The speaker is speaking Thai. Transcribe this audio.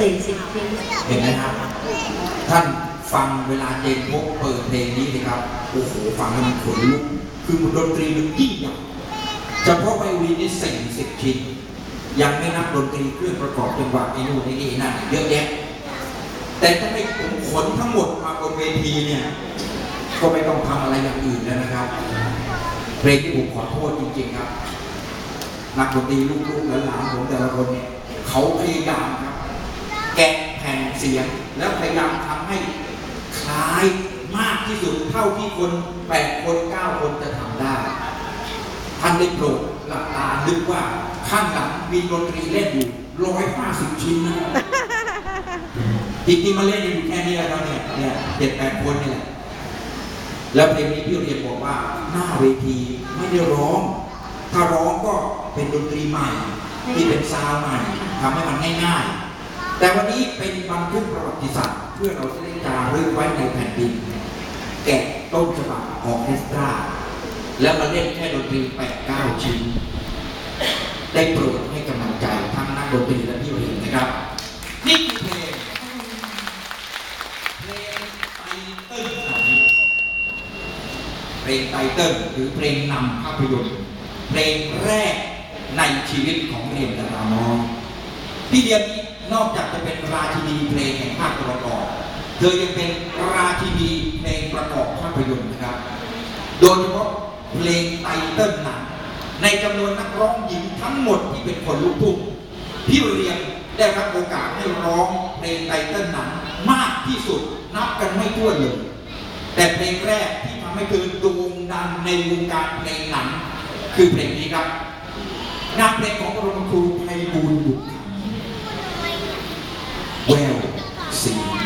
สี่สิบชิ้นเห็นไหมครับ ท่านฟังเวลาเจนพบเปิดเพลงนี้สิครับโอ้โหฟังแล้วมันขนลุกคือดนตรีมันยิ่งใหญ่เฉพาะไวโอลินนี่สี่สิบชิ้นยังไม่นับดนตรีเครื่องประกอบจังหวะไอ้นู่นไอ้นี่นั่นเยอะแยะแต่ถ้าให้ผมขนทั้งหมดมาบนเวทีเนี่ยก็ไม่ต้องทำอะไรอย่างอื่นแล้วนะครับเพลงที่ผมขอโทษจริงๆครับ นักดนตรีลูกๆและหลานผมแต่ละคนเนี่ยเขาพยายามครับ เสียง แล้วพยายามทำให้คล้ายมากที่สุดเท่าที่คนแปดคนเก้าคนจะทำได้ท่านได้โปรดหลับตานึกว่าข้างหลังมีดนตรีเล่นอยู่ร้อยห้าสิบชิ้นนะจริงๆมาเล่นอยู่แค่นี้และครับเนี่ยเนี่ยเจ็ดแปดคนเนี่แหละแล้วเพลงนี้พี่เรียนบอกว่าหน้าเวทีไม่ได้ร้อง ถ้าร้องก็เป็นดนตรีใหม่ ที่เป็นซาวใหม่ทำให้มันง่ายๆ แต่วันนี้เป็นบันทึกประวัติศาสตร์เพื่อเราจะได้จารึกไว้ในแผ่นดิน แกะต้นฉบับออเคสตรา แล้วมาเล่นแค่ดนตรีแปดเก้าชิ้น ได้โปรดให้กำลังใจทั้งนักดนตรีและพี่เรียนนะครับ นี่คือเพลงเพลงไตเติ้ลเพลงไตเติ้ลหรือเพลงนำภาพยนตร์เพลงแรกในชีวิตของเรียนดาราน้องพี่เดียน นอกจากจะเป็นราชินีเพลงแห่งภาคตะวันออกเธอยังเป็นราชินีเพลงประกอบภาพยนตร์นะครับ โดยเฉพาะเพลงไตเติ้ลหนังในจำนวนนักร้องหญิงทั้งหมดที่เป็นคนลูกทุ่งพี่เรียนได้รับโอกาสให้ร้องเพลงไตเติ้ลหนังมากที่สุดนับกันไม่ถ้วนเลย แต่เพลงแรกที่ทำให้เธอโด่งดังในวงการเพลงหนังคือเพลงนี้ครับงานเพลงของบรมครูไพบูลย์บุตร แววสี